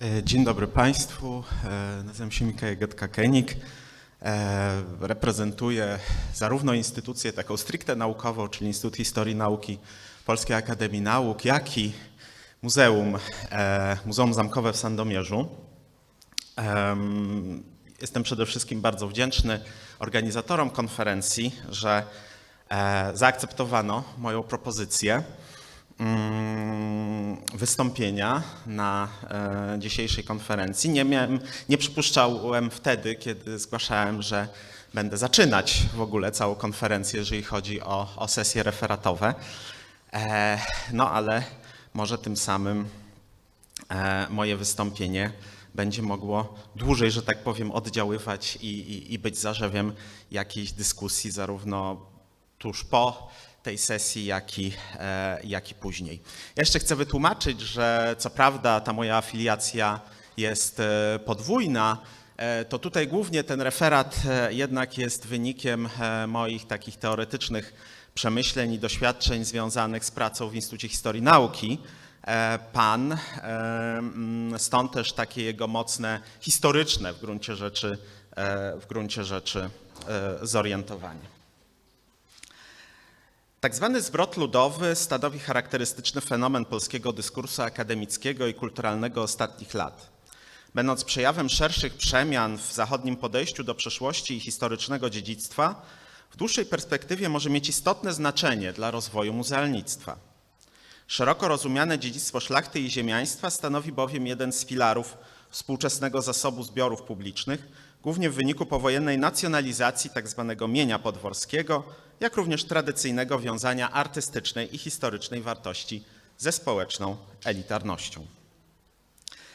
E, Dzień dobry Państwu. E, Nazywam się Mikołaj Getka-Kenik. E, Reprezentuję zarówno instytucję taką stricte naukową, czyli Instytut Historii Nauki Polskiej Akademii Nauk, jak i Muzeum, Muzeum Zamkowe w Sandomierzu. Em, Jestem przede wszystkim bardzo wdzięczny organizatorom konferencji, że zaakceptowano moją propozycję wystąpienia na e, dzisiejszej konferencji. Nie, miałem, nie przypuszczałem wtedy, kiedy zgłaszałem, że będę zaczynać w ogóle całą konferencję, jeżeli chodzi o, o sesje referatowe. E, no ale może tym samym e, moje wystąpienie będzie mogło dłużej, że tak powiem, oddziaływać i, i, i być zarzewiem jakiejś dyskusji, zarówno tuż po tej sesji, jak i, e, jak i później. Jeszcze chcę wytłumaczyć, że co prawda ta moja afiliacja jest e, podwójna, e, to tutaj głównie ten referat jednak jest wynikiem moich takich teoretycznych przemyśleń i doświadczeń związanych z pracą w Instytucie Historii Nauki. Pan, mm, stąd też takie jego mocne historyczne w gruncie rzeczy, w gruncie rzeczy zorientowanie. Tak zwany zwrot ludowy stanowi charakterystyczny fenomen polskiego dyskursu akademickiego i kulturalnego ostatnich lat. Będąc przejawem szerszych przemian w zachodnim podejściu do przeszłości i historycznego dziedzictwa, w dłuższej perspektywie może mieć istotne znaczenie dla rozwoju muzealnictwa. Szeroko rozumiane dziedzictwo szlachty i ziemiaństwa stanowi bowiem jeden z filarów współczesnego zasobu zbiorów publicznych, głównie w wyniku powojennej nacjonalizacji tzw. mienia podworskiego, jak również tradycyjnego wiązania artystycznej i historycznej wartości ze społeczną elitarnością.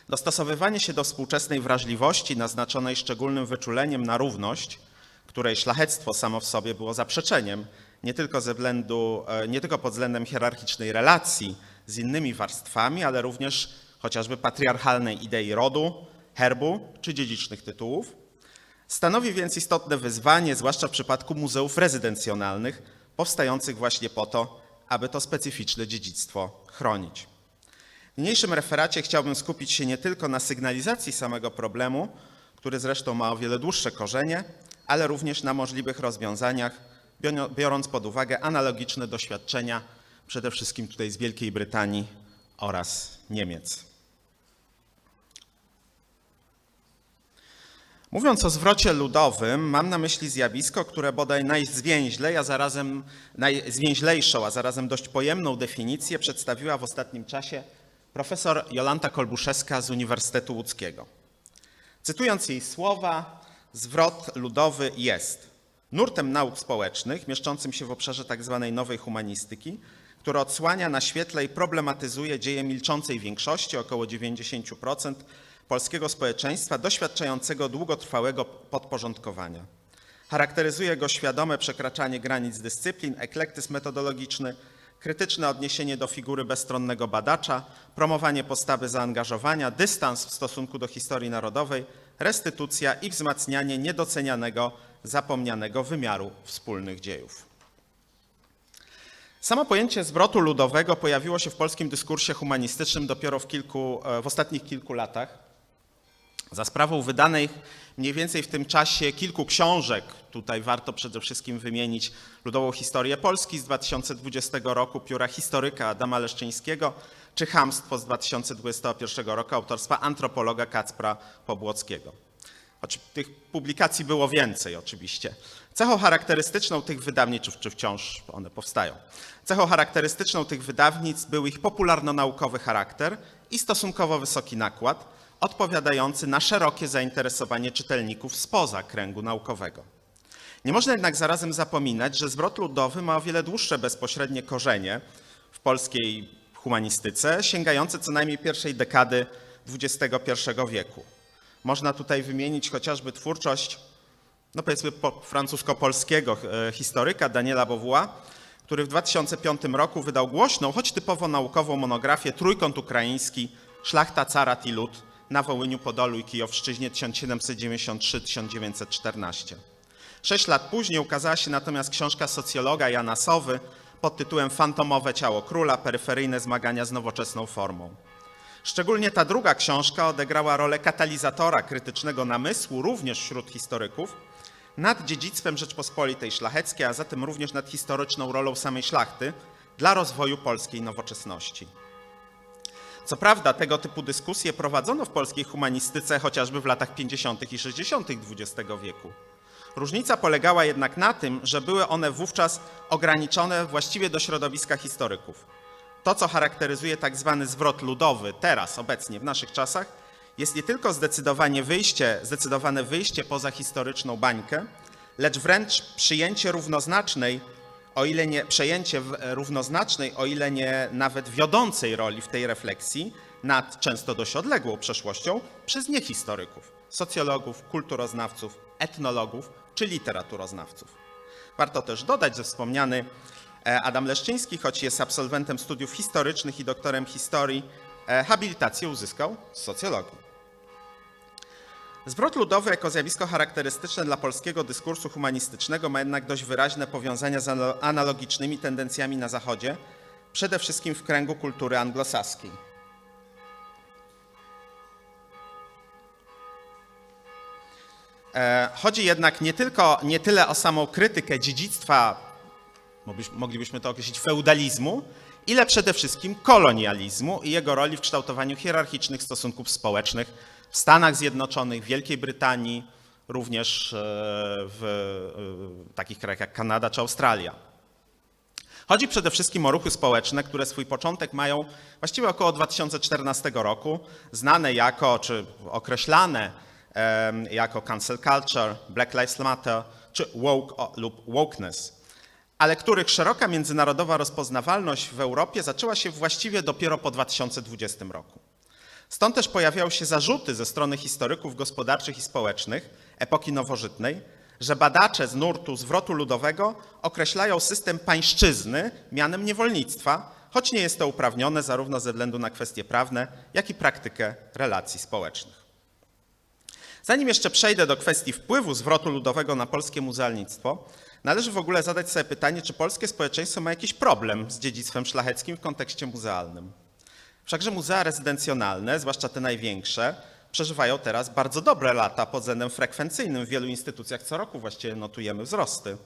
Dostosowywanie się do współczesnej wrażliwości naznaczonej szczególnym wyczuleniem na równość, której szlachectwo samo w sobie było zaprzeczeniem, nie tylko, ze względu, e, nie tylko pod względem hierarchicznej relacji z innymi warstwami, ale również chociażby patriarchalnej idei rodu, herbu czy dziedzicznych tytułów. Stanowi więc istotne wyzwanie, zwłaszcza w przypadku muzeów rezydencjonalnych, powstających właśnie po to, aby to specyficzne dziedzictwo chronić. W niniejszym referacie chciałbym skupić się nie tylko na sygnalizacji samego problemu, który zresztą ma o wiele dłuższe korzenie, ale również na możliwych rozwiązaniach, biorą- biorąc pod uwagę analogiczne doświadczenia, przede wszystkim tutaj z Wielkiej Brytanii oraz Niemiec. Mówiąc o zwrocie ludowym, mam na myśli zjawisko, które bodaj najzwięźlej, a zarazem najzwięźlejszą, a zarazem dość pojemną definicję przedstawiła w ostatnim czasie profesor Jolanta Kolbuszewska z Uniwersytetu Łódzkiego. Cytując jej słowa, zwrot ludowy jest nurtem nauk społecznych mieszczącym się w obszarze tzw. nowej humanistyki, który odsłania na świetle i problematyzuje dzieje milczącej większości, około 90% polskiego społeczeństwa doświadczającego długotrwałego podporządkowania. Charakteryzuje go świadome przekraczanie granic dyscyplin, eklektyzm metodologiczny, krytyczne odniesienie do figury bezstronnego badacza, promowanie postawy zaangażowania, dystans w stosunku do historii narodowej, restytucja i wzmacnianie niedocenianego, zapomnianego wymiaru wspólnych dziejów. Samo pojęcie zwrotu ludowego pojawiło się w polskim dyskursie humanistycznym dopiero w, kilku, e, w ostatnich kilku latach. Za sprawą wydanej mniej więcej w tym czasie kilku książek, tutaj warto przede wszystkim wymienić Ludową Historię Polski z 2020 roku pióra historyka Adama Leszczyńskiego, czy Chamstwo z 2021 roku autorstwa antropologa Kacpra Pobłockiego. Choć tych publikacji było więcej oczywiście. Cechą charakterystyczną tych wydawnictw, czy wciąż one powstają, cechą charakterystyczną tych wydawnictw był ich popularno-naukowy charakter i stosunkowo wysoki nakład, odpowiadający na szerokie zainteresowanie czytelników spoza kręgu naukowego. Nie można jednak zarazem zapominać, że zwrot ludowy ma o wiele dłuższe bezpośrednie korzenie w polskiej humanistyce, sięgające co najmniej pierwszej dekady XXI wieku. Można tutaj wymienić chociażby twórczość, no powiedzmy po, francusko-polskiego e, historyka Daniela Beauvois, który w 2005 roku wydał głośną, choć typowo naukową monografię Trójkąt Ukraiński, Szlachta, Carat i Lud na Wołyniu, Podolu i Kijowszczyźnie 1773-1914. Sześć lat później ukazała się natomiast książka socjologa Jana Sowy pod tytułem Fantomowe ciało króla, peryferyjne zmagania z nowoczesną formą. Szczególnie ta druga książka odegrała rolę katalizatora krytycznego namysłu, również wśród historyków, nad dziedzictwem Rzeczpospolitej Szlacheckiej, a zatem również nad historyczną rolą samej szlachty dla rozwoju polskiej nowoczesności. Co prawda, tego typu dyskusje prowadzono w polskiej humanistyce chociażby w latach 50. i 60. XX wieku. Różnica polegała jednak na tym, że były one wówczas ograniczone właściwie do środowiska historyków. To, co charakteryzuje tak zwany zwrot ludowy teraz, obecnie, w naszych czasach, jest nie tylko zdecydowanie wyjście, zdecydowane wyjście poza historyczną bańkę, lecz wręcz przyjęcie równoznacznej, o ile nie przejęcie równoznacznej, o ile nie nawet wiodącej roli w tej refleksji nad często dość odległą przeszłością przez niehistoryków, socjologów, kulturoznawców, etnologów czy literaturoznawców. Warto też dodać, że wspomniany e, Adam Leszczyński, choć jest absolwentem studiów historycznych i doktorem historii, e, habilitację uzyskał z socjologii. Zwrot ludowy jako zjawisko charakterystyczne dla polskiego dyskursu humanistycznego ma jednak dość wyraźne powiązania z analogicznymi tendencjami na Zachodzie, przede wszystkim w kręgu kultury anglosaskiej. E, Chodzi jednak nie tylko, nie tyle o samą krytykę dziedzictwa, moglibyś- moglibyśmy to określić, feudalizmu, ile przede wszystkim kolonializmu i jego roli w kształtowaniu hierarchicznych stosunków społecznych w Stanach Zjednoczonych, w Wielkiej Brytanii, również e, w e, takich krajach jak Kanada czy Australia. Chodzi przede wszystkim o ruchy społeczne, które swój początek mają właściwie około 2014 roku, znane jako, czy określane jako cancel culture, Black Lives Matter, czy woke lub wokeness, ale których szeroka międzynarodowa rozpoznawalność w Europie zaczęła się właściwie dopiero po 2020 roku. Stąd też pojawiały się zarzuty ze strony historyków gospodarczych i społecznych epoki nowożytnej, że badacze z nurtu zwrotu ludowego określają system pańszczyzny mianem niewolnictwa, choć nie jest to uprawnione zarówno ze względu na kwestie prawne, jak i praktykę relacji społecznych. Zanim jeszcze przejdę do kwestii wpływu zwrotu ludowego na polskie muzealnictwo, należy w ogóle zadać sobie pytanie, czy polskie społeczeństwo ma jakiś problem z dziedzictwem szlacheckim w kontekście muzealnym. Wszakże muzea rezydencjonalne, zwłaszcza te największe, przeżywają teraz bardzo dobre lata pod względem frekwencyjnym. W wielu instytucjach co roku właściwie notujemy wzrosty.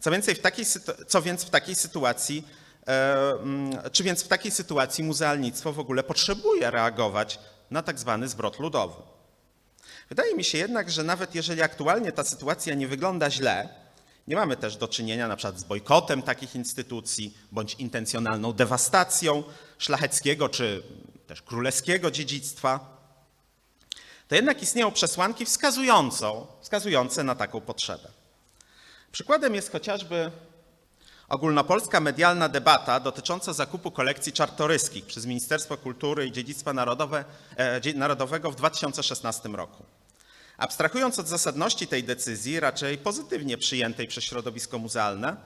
Co, więcej, w takiej, co więc w takiej sytuacji, e, mm, czy więc w takiej sytuacji muzealnictwo w ogóle potrzebuje reagować na tak zwany zwrot ludowy? Wydaje mi się jednak, że nawet jeżeli aktualnie ta sytuacja nie wygląda źle, nie mamy też do czynienia na przykład z bojkotem takich instytucji bądź intencjonalną dewastacją szlacheckiego czy też królewskiego dziedzictwa, to jednak istnieją przesłanki wskazujące na taką potrzebę. Przykładem jest chociażby ogólnopolska medialna debata dotycząca zakupu kolekcji czartoryskich przez Ministerstwo Kultury i Dziedzictwa Narodowe, e, Narodowego w 2016 roku. Abstrahując od zasadności tej decyzji, raczej pozytywnie przyjętej przez środowisko muzealne,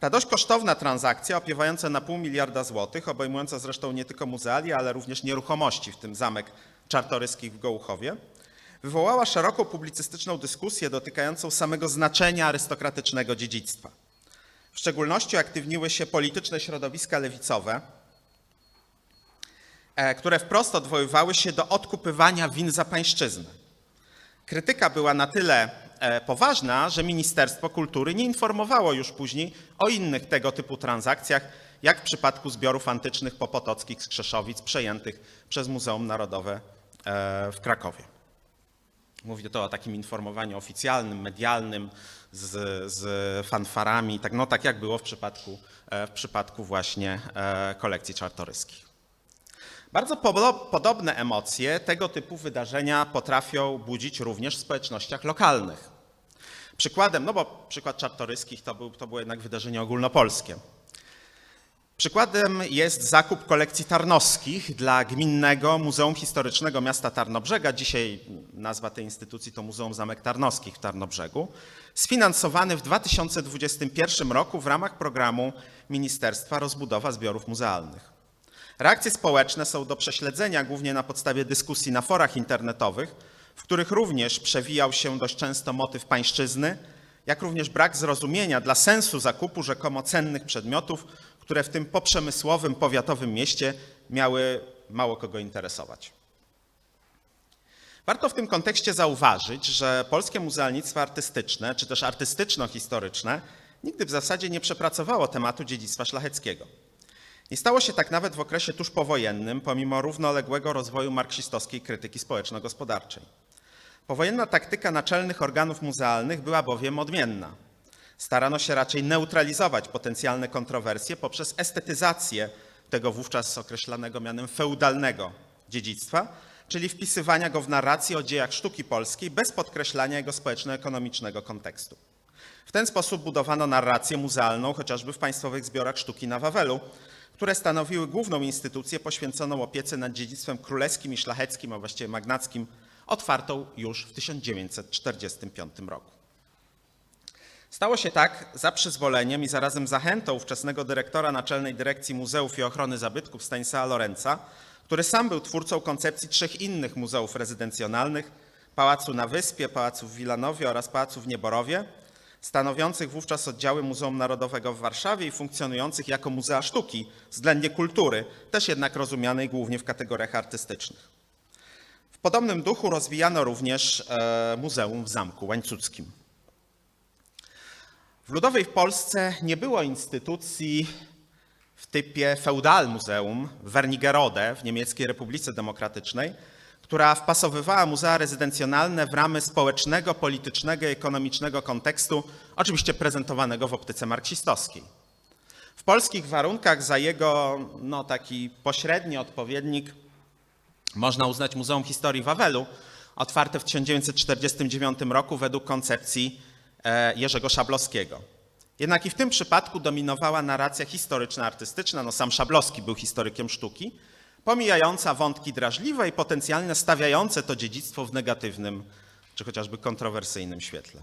ta dość kosztowna transakcja, opiewająca na pół miliarda złotych, obejmująca zresztą nie tylko muzealia, ale również nieruchomości, w tym zamek czartoryskich w Gołuchowie, wywołała szeroką publicystyczną dyskusję dotykającą samego znaczenia arystokratycznego dziedzictwa. W szczególności aktywniły się polityczne środowiska lewicowe, e, które wprost odwoływały się do odkupywania win za pańszczyznę. Krytyka była na tyle e, poważna, że Ministerstwo Kultury nie informowało już później o innych tego typu transakcjach, jak w przypadku zbiorów antycznych popotockich z Krzeszowic przejętych przez Muzeum Narodowe e, w Krakowie. Mówię to o takim informowaniu oficjalnym, medialnym, z, z fanfarami, tak, no, tak jak było w przypadku, e, w przypadku właśnie kolekcji czartoryskich. Bardzo podo- podobne emocje tego typu wydarzenia potrafią budzić również w społecznościach lokalnych. Przykładem, no bo przykład czartoryskich to, był, to było jednak wydarzenie ogólnopolskie. Przykładem jest zakup kolekcji tarnowskich dla Gminnego Muzeum Historycznego Miasta Tarnobrzega. Dzisiaj nazwa tej instytucji to Muzeum Zamek Tarnowskich w Tarnobrzegu. Sfinansowany w 2021 roku w ramach programu Ministerstwa Rozbudowa Zbiorów Muzealnych. Reakcje społeczne są do prześledzenia głównie na podstawie dyskusji na forach internetowych, w których również przewijał się dość często motyw pańszczyzny, jak również brak zrozumienia dla sensu zakupu rzekomo cennych przedmiotów, które w tym poprzemysłowym, powiatowym mieście miały mało kogo interesować. Warto w tym kontekście zauważyć, że polskie muzealnictwo artystyczne, czy też artystyczno-historyczne, nigdy w zasadzie nie przepracowało tematu dziedzictwa szlacheckiego. Nie stało się tak nawet w okresie tuż powojennym, pomimo równoległego rozwoju marksistowskiej krytyki społeczno-gospodarczej. Powojenna taktyka naczelnych organów muzealnych była bowiem odmienna. Starano się raczej neutralizować potencjalne kontrowersje poprzez estetyzację tego wówczas określanego mianem feudalnego dziedzictwa, czyli wpisywania go w narrację o dziejach sztuki polskiej bez podkreślania jego społeczno-ekonomicznego kontekstu. W ten sposób budowano narrację muzealną chociażby w państwowych zbiorach sztuki na Wawelu, które stanowiły główną instytucję poświęconą opiece nad dziedzictwem królewskim i szlacheckim, a właściwie magnackim, otwartą już w 1945 roku. Stało się tak za przyzwoleniem i zarazem zachętą ówczesnego dyrektora Naczelnej Dyrekcji Muzeów i Ochrony Zabytków Stanisława Lorenza, który sam był twórcą koncepcji trzech innych muzeów rezydencjonalnych, Pałacu na Wyspie, Pałacu w Wilanowie oraz Pałacu w Nieborowie, stanowiących wówczas oddziały Muzeum Narodowego w Warszawie i funkcjonujących jako muzea sztuki, względnie kultury, też jednak rozumianej głównie w kategoriach artystycznych. W podobnym duchu rozwijano również e, Muzeum w Zamku Łańcuckim. W ludowej Polsce nie było instytucji w typie feudalmuzeum w Wernigerode w Niemieckiej Republice Demokratycznej, która wpasowywała muzea rezydencjonalne w ramy społecznego, politycznego i ekonomicznego kontekstu, oczywiście prezentowanego w optyce marksistowskiej. W polskich warunkach za jego no, taki pośredni odpowiednik można uznać Muzeum Historii Wawelu, otwarte w 1949 roku według koncepcji e, Jerzego Szablowskiego. Jednak i w tym przypadku dominowała narracja historyczna, artystyczna. No sam Szablowski był historykiem sztuki, pomijająca wątki drażliwe i potencjalnie stawiające to dziedzictwo w negatywnym czy chociażby kontrowersyjnym świetle.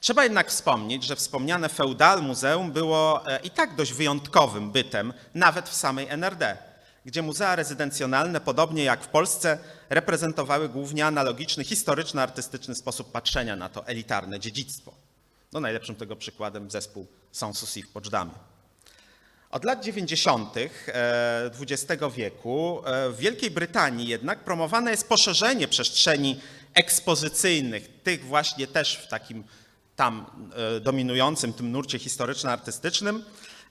Trzeba jednak wspomnieć, że wspomniane feudal muzeum było e, i tak dość wyjątkowym bytem, nawet w samej NRD, gdzie muzea rezydencjonalne, podobnie jak w Polsce, reprezentowały głównie analogiczny, historyczno-artystyczny sposób patrzenia na to elitarne dziedzictwo. No najlepszym tego przykładem zespół Sanssouci w Poczdamie. Od lat 90. XX wieku e, w Wielkiej Brytanii jednak promowane jest poszerzenie przestrzeni ekspozycyjnych, tych właśnie też w takim tam e, dominującym tym nurcie historyczno-artystycznym,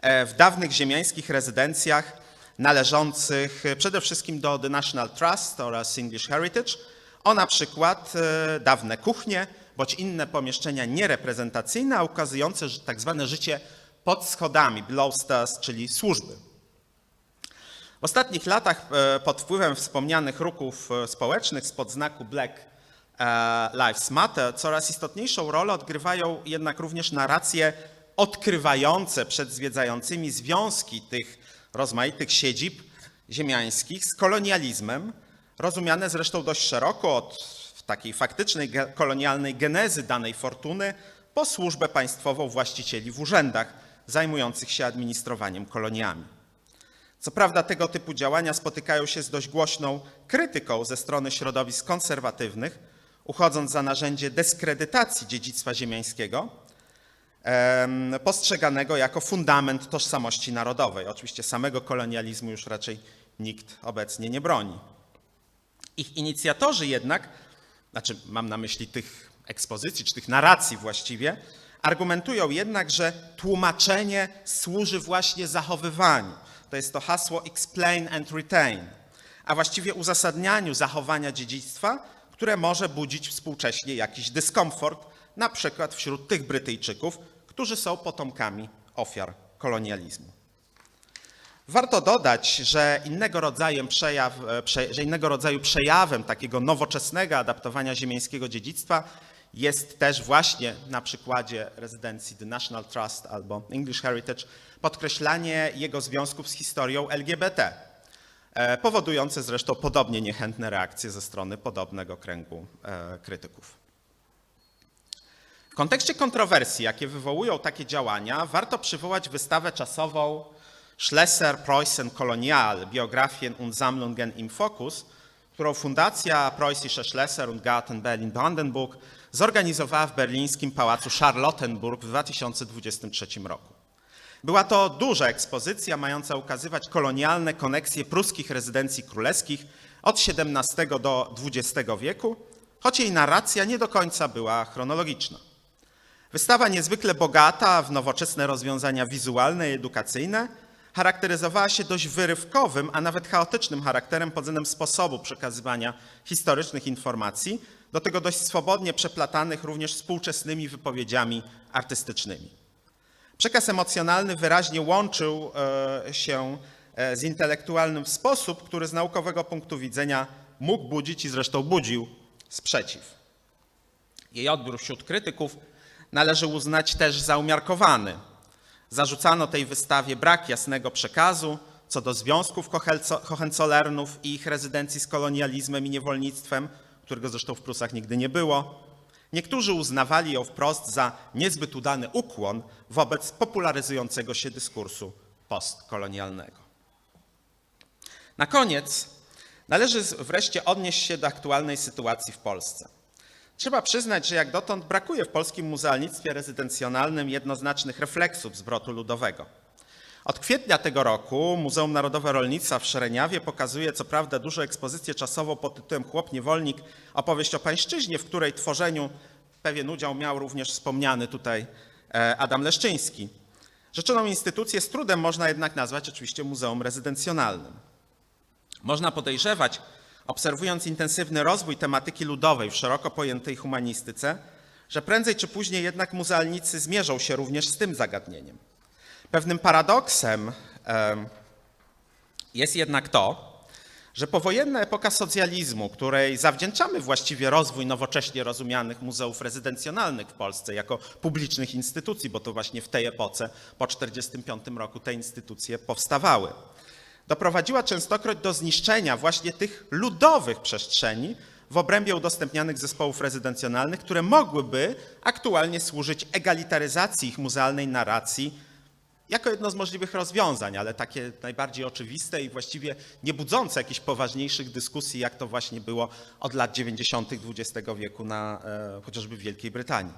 e, w dawnych ziemiańskich rezydencjach należących przede wszystkim do The National Trust oraz English Heritage, o na przykład dawne kuchnie bądź inne pomieszczenia niereprezentacyjne, a ukazujące tak zwane życie pod schodami, below stairs, czyli służby. W ostatnich latach e, pod wpływem wspomnianych ruchów e, społecznych spod znaku Black e, Lives Matter coraz istotniejszą rolę odgrywają jednak również narracje odkrywające przed zwiedzającymi związki tych rozmaitych siedzib ziemiańskich z kolonializmem, rozumiane zresztą dość szeroko od takiej faktycznej kolonialnej genezy danej fortuny po służbę państwową właścicieli w urzędach zajmujących się administrowaniem koloniami. Co prawda tego typu działania spotykają się z dość głośną krytyką ze strony środowisk konserwatywnych, uchodząc za narzędzie dyskredytacji dziedzictwa ziemiańskiego, postrzeganego jako fundament tożsamości narodowej. Oczywiście samego kolonializmu już raczej nikt obecnie nie broni. Ich inicjatorzy jednak znaczy mam na myśli tych ekspozycji, czy tych narracji właściwie, argumentują jednak, że tłumaczenie służy właśnie zachowywaniu. To jest to hasło explain and retain, a właściwie uzasadnianiu zachowania dziedzictwa, które może budzić współcześnie jakiś dyskomfort, na przykład wśród tych Brytyjczyków, którzy są potomkami ofiar kolonializmu. Warto dodać, że innego, rodzaju przejaw, że innego rodzaju przejawem takiego nowoczesnego adaptowania ziemiańskiego dziedzictwa jest też właśnie na przykładzie rezydencji The National Trust albo English Heritage podkreślanie jego związków z historią LGBT, e, powodujące zresztą podobnie niechętne reakcje ze strony podobnego kręgu e, krytyków. W kontekście kontrowersji, jakie wywołują takie działania, warto przywołać wystawę czasową Schlesser Preußen Kolonial, Biografien und Sammlungen im Fokus, którą Fundacja Preußische Schlesser und Garten Berlin-Brandenburg zorganizowała w berlińskim pałacu Charlottenburg w 2023 roku. Była to duża ekspozycja mająca ukazywać kolonialne koneksje pruskich rezydencji królewskich od XVII do XX wieku, choć jej narracja nie do końca była chronologiczna. Wystawa niezwykle bogata w nowoczesne rozwiązania wizualne i edukacyjne charakteryzowała się dość wyrywkowym, a nawet chaotycznym charakterem pod względem sposobu przekazywania historycznych informacji, do tego dość swobodnie przeplatanych również współczesnymi wypowiedziami artystycznymi. Przekaz emocjonalny wyraźnie łączył e, się e, z intelektualnym w sposób, który z naukowego punktu widzenia mógł budzić i zresztą budził sprzeciw. Jej odbiór wśród krytyków należy uznać też za umiarkowany. Zarzucano tej wystawie brak jasnego przekazu co do związków Hohenzo- Hohenzollernów i ich rezydencji z kolonializmem i niewolnictwem, którego zresztą w Prusach nigdy nie było. Niektórzy uznawali ją wprost za niezbyt udany ukłon wobec popularyzującego się dyskursu postkolonialnego. Na koniec należy wreszcie odnieść się do aktualnej sytuacji w Polsce. Trzeba przyznać, że jak dotąd brakuje w polskim muzealnictwie rezydencjonalnym jednoznacznych refleksów zwrotu ludowego. Od kwietnia tego roku Muzeum Narodowe Rolnictwa w Szereniawie pokazuje co prawda dużą ekspozycję czasową pod tytułem Chłop Niewolnik, opowieść o pańszczyźnie, w której tworzeniu pewien udział miał również wspomniany tutaj e, Adam Leszczyński. Rzeczoną instytucję z trudem można jednak nazwać oczywiście muzeum rezydencjonalnym. Można podejrzewać, obserwując intensywny rozwój tematyki ludowej w szeroko pojętej humanistyce, że prędzej czy później jednak muzealnicy zmierzą się również z tym zagadnieniem. Pewnym paradoksem em, jest jednak to, że powojenna epoka socjalizmu, której zawdzięczamy właściwie rozwój nowocześnie rozumianych muzeów rezydencjonalnych w Polsce jako publicznych instytucji, bo to właśnie w tej epoce po 1945 roku te instytucje powstawały, doprowadziła częstokroć do zniszczenia właśnie tych ludowych przestrzeni w obrębie udostępnianych zespołów rezydencjonalnych, które mogłyby aktualnie służyć egalitaryzacji ich muzealnej narracji jako jedno z możliwych rozwiązań, ale takie najbardziej oczywiste i właściwie nie budzące jakichś poważniejszych dyskusji, jak to właśnie było od lat 90. XX wieku na, e, chociażby w Wielkiej Brytanii.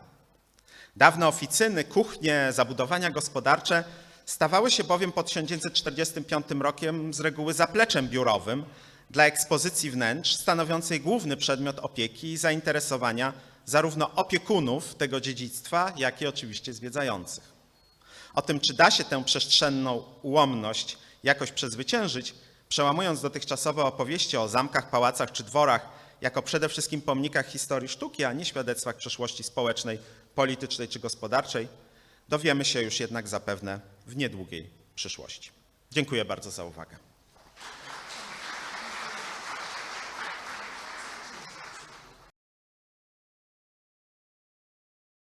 Dawne oficyny, kuchnie, zabudowania gospodarcze stawały się bowiem po 1945 rokiem z reguły zapleczem biurowym dla ekspozycji wnętrz stanowiącej główny przedmiot opieki i zainteresowania zarówno opiekunów tego dziedzictwa, jak i oczywiście zwiedzających. O tym, czy da się tę przestrzenną ułomność jakoś przezwyciężyć, przełamując dotychczasowe opowieści o zamkach, pałacach czy dworach jako przede wszystkim pomnikach historii sztuki, a nie świadectwach przeszłości społecznej, politycznej czy gospodarczej, dowiemy się już jednak zapewne w niedługiej przyszłości. Dziękuję bardzo za uwagę.